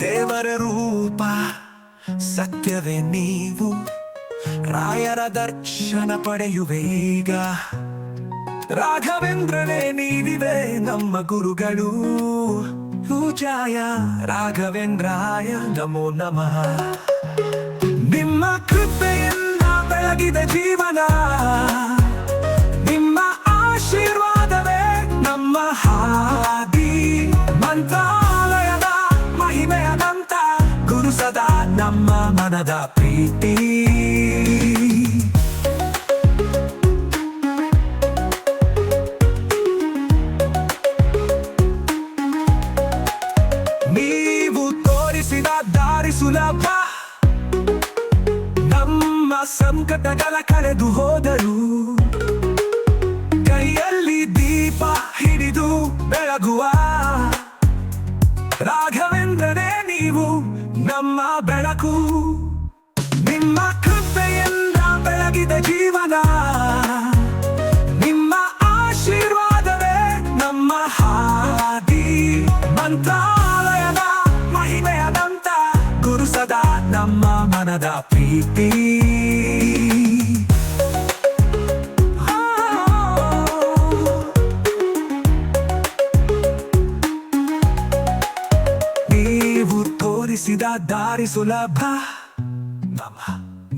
ದೇವರ ರೂಪ ಸತ್ಯವೇ ನೀವು, ರಾಯರ ದರ್ಶನ ಪಡೆಯುವೆ ಈಗ. ರಾಘವೇಂದ್ರನೇ ನೀಡಿದೆ ನಮ್ಮ ಗುರುಗಳು. ಪೂಜಾಯ ರಾಘವೇಂದ್ರಾಯ ನಮೋ ನಮಃ. ನಿಮ್ಮ ಕೃಪೆಯಿಂದ ಬೆಳಗಿದ ಜೀವನ. ಮನದ ಪ್ರೀತಿ. ನೀವು ತೋರಿಸಿದ ದಾರಿ ಸುಲಭ. ನಮ್ಮ ಸಂಕಟಗಳ ಕಳೆದು ಹೋದರು. ಕೈಯಲ್ಲಿ ದೀಪ ಹಿಡಿದು ಬೆಳಗುವ. ರಾಘವೇಂದ್ರನೇ ನೀವು ನಮ್ಮ ಬೆಳಕು. ನಿಮ್ಮ ಕೃಪೆಯಿಂದ ಬೆಳಗಿದ ಜೀವನ. ನಿಮ್ಮ ಆಶೀರ್ವಾದವೇ ನಮ್ಮ ಹಾದಿ. ಮಂತ್ರಾಲಯದ ಮಹಿಮೆಯದಂತ ಗುರು ಸದಾ ನಮ್ಮ ಮನದ ಪ್ರೀತಿ. ನೀವು ತೋರಿಸಿದ ದಾರಿ ಸುಲಭ.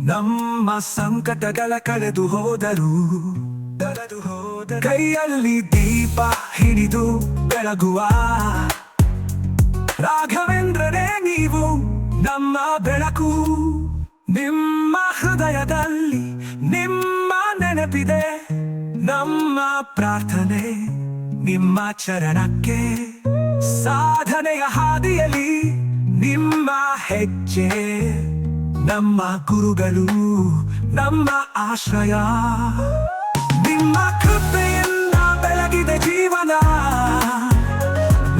ನಮ್ಮ ಸಂಕಟಗಳ ಕಳೆದು ಹೋದರು ಕೈಯಲ್ಲಿ ದೀಪ ಹಿಡಿದು ಬೆಳಗುವ ರಾಘವೇಂದ್ರನೇ ನೀವು ನಮ್ಮ ಬೆಳಕು ನಿಮ್ಮ ಹೃದಯದಲ್ಲಿ ನಿಮ್ಮ ನೆನಪಿದೆ ನಮ್ಮ ಪ್ರಾರ್ಥನೆ ನಿಮ್ಮ ಚರಣಕ್ಕೆ ಸಾಧನೆಯ ಹಾದಿಯಲ್ಲಿ ನಿಮ್ಮ ಹೆಜ್ಜೆ ನಮ್ಮ ಗುರುಗಳು, ನಮ್ಮ ಆಶ್ರಯ. ನಿಮ್ಮ ಕೃಪೆಯಿಂದ ಬೆಳಗಿದೆ ಜೀವನ.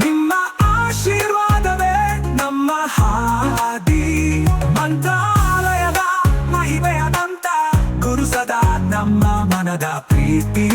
ನಿಮ್ಮ ಆಶೀರ್ವಾದವೇ ನಮ್ಮ ಹಾದಿ. ಮಂತ್ರಾಲಯದ ಮಹಿಮೆಯದಂತ ಗುರು ಸದಾ ನಮ್ಮ ಮನದ ಪ್ರೀತಿ.